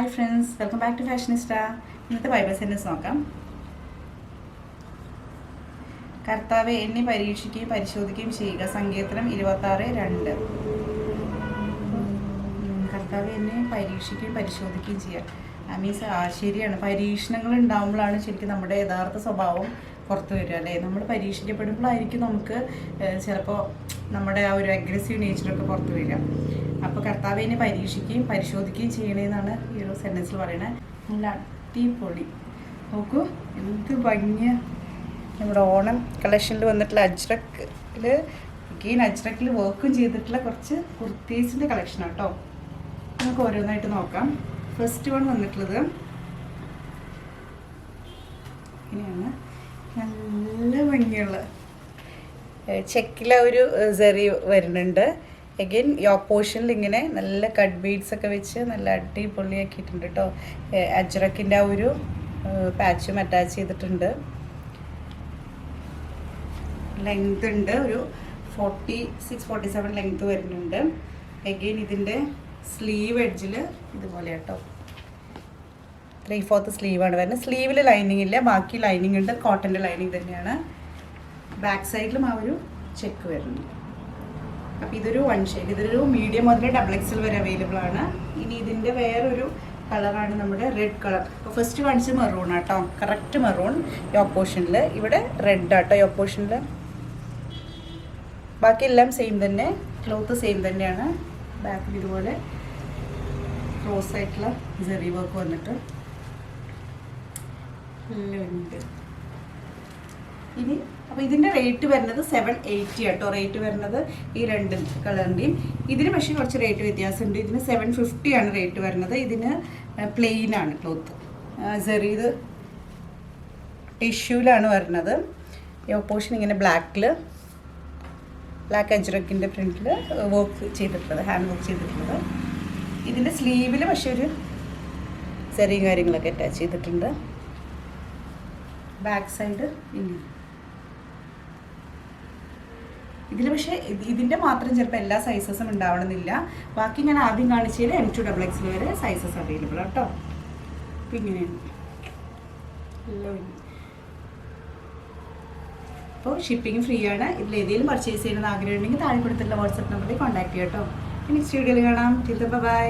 Hi friends welcome back to Fashionista ഇന്നത്തെ Bible sentence നോക്കാം. കർത്താവെ എന്നെ പരീക്ഷിക്കുകയും പരിശോധിക്കുകയും ചെയ്യുക. സങ്കീർത്തനം ഇരുപത്തി ആറ് രണ്ട്. കർത്താവ് എന്നെ പരീക്ഷിക്കുകയും പരിശോധിക്കുകയും ചെയ്യുക. മീൻസ് ആ ശരിയാണ്. പരീക്ഷണങ്ങൾ ഉണ്ടാകുമ്പോഴാണ് ശരിക്കും നമ്മുടെ യഥാർത്ഥ സ്വഭാവം പുറത്തു വരിക അല്ലേ? നമ്മൾ പരീക്ഷിക്കപ്പെടുമ്പോഴായിരിക്കും നമുക്ക് ചിലപ്പോൾ നമ്മുടെ ആ ഒരു അഗ്രസീവ് നേച്ചറൊക്കെ പുറത്തു വരിക. അപ്പോൾ കർത്താവിനെ പരീക്ഷിക്കുകയും പരിശോധിക്കുകയും ചെയ്യണേന്നാണ് ഈ ഒരു സെന്റൻസിൽ പറയുന്നത് നല്ല അടിപൊളി. നോക്കൂ എന്ത് ഭംഗിയ. നമ്മുടെ ഓണം കളക്ഷനിൽ വന്നിട്ടുള്ള അജ്രക്കിൽ ഗെയിൻ അജ്രക്കിൽ വർക്കും ചെയ്തിട്ടുള്ള കുറച്ച് കുർത്തീസിന്റെ കളക്ഷനാണ് കേട്ടോ നമുക്ക് ഓരോന്നായിട്ട് നോക്കാം. ഫസ്റ്റ് വൺ വന്നിട്ടുള്ളത് ഇങ്ങനെയാണ്. നല്ല ഭംഗിയുള്ള ചെക്കിലെ ഒരു സെറി വരുന്നുണ്ട്. അഗൈൻ യോ പോർഷനിൽ ഇങ്ങനെ നല്ല കട്ട് ബീഡ്സ് ഒക്കെ വെച്ച് നല്ല അടിപൊളിയാക്കിയിട്ടുണ്ട് കേട്ടോ അജ്രക്കിന്റെ ആ ഒരു പാച്ചും അറ്റാച്ച് ചെയ്തിട്ടുണ്ട്. ലെങ്ത് ഉണ്ട് ഒരു forty six forty seven length വരുന്നുണ്ട് അഗെയിൻ ഇതിന്റെ സ്ലീവ് എഡ്ജിൽ ഇതുപോലെ കേട്ടോ ത്രീ ഫോർത്ത് സ്ലീവാണ് വരുന്നത്. സ്ലീവിൽ ലൈനിങ് ഇല്ല ബാക്കി ലൈനിങ് ഉണ്ട് കോട്ടന്റെ ലൈനിങ് തന്നെയാണ്. ബാക്ക് സൈഡിലും ആ ഒരു ചെക്ക് വരുന്നു അപ്പം ഇതൊരു വൺ ഷെയ്ഡ് ഇതൊരു മീഡിയം മുതൽ ഡബിൾ എക്സൽ വരെ അവൈലബിൾ ആണ്. ഇനി ഇതിന്റെ വേറൊരു കളറാണ് നമ്മുടെ റെഡ് കളർ അപ്പോൾ ഫസ്റ്റ് വൺസ് മെറൂൺ ആട്ടോ. കറക്റ്റ് മെറൂൺ ഈ ഓപ്പോഷനിൽ ഇവിടെ റെഡ് ആട്ടോ ഈ ഓപ്പോഷനിൽ ബാക്കി എല്ലാം സെയിം തന്നെ. ക്ലോത്ത് സെയിം തന്നെയാണ്. ബാക്കിൽ ഇതുപോലെ ക്രോസ് ആയിട്ടുള്ള ജെറി വർക്ക് വന്നിട്ട്. എല്ലാം ഉണ്ട് ഇനി അപ്പോൾ ഇതിന്റെ റേറ്റ് വരുന്നത് സെവൻ എയ്റ്റി കേട്ടോ റേറ്റ് വരുന്നത് ഈ രണ്ട് കളറിന്റെയും ഇതിന് പക്ഷേ കുറച്ച് റേറ്റ് വ്യത്യാസമുണ്ട്. ഇതിന് സെവൻ ഫിഫ്റ്റി ആണ് റേറ്റ് വരുന്നത്. ഇതിന് പ്ലെയിൻ ആണ് ക്ലോത്ത് ചെറിയത് ടിഷ്യൂലാണ് വരുന്നത്. ഓപ്പോഷൻ ഇങ്ങനെ ബ്ലാക്കിൽ ബ്ലാക്ക് അജ്രക്കിന്റെ പ്രിന്റിൽ വർക്ക് ചെയ്തിട്ടുള്ളത് ഹാൻഡ് വർക്ക് ചെയ്തിട്ടുള്ളത്. ഇതിന്റെ സ്ലീവിൽ പക്ഷേ ഒരു ചെറിയ കാര്യങ്ങളൊക്കെ അറ്റാച്ച് ചെയ്തിട്ടുണ്ട്. ബാക്ക് സൈഡ് ഇങ്ങനെ. ഇതിൽ പക്ഷേ ഇത് ഇതിന്റെ മാത്രം ചിലപ്പോൾ എല്ലാ സൈസസും ഉണ്ടാവണമെന്നില്ല. ബാക്കി ഞാൻ ആദ്യം കാണിച്ചതിൽ എം ടു ഡബിൾ എക്സിൽ വരെ സൈസസ് അവൈലബിൾ കേട്ടോ അപ്പം ഇങ്ങനെയാണ്. അപ്പോൾ ഷിപ്പിംഗ് ഫ്രീ ആണ്. ഇതിൽ ഏതെങ്കിലും പർച്ചേസ് ചെയ്യണമെന്ന് ആഗ്രഹം ഉണ്ടെങ്കിൽ താഴെ കൊടുത്തിട്ടുള്ള വാട്സപ്പ് നമ്പറിൽ കോൺടാക്ട് ചെയ്യാം കേട്ടോ നെക്സ്റ്റ് വീഡിയോയിൽ കാണാം. ബൈ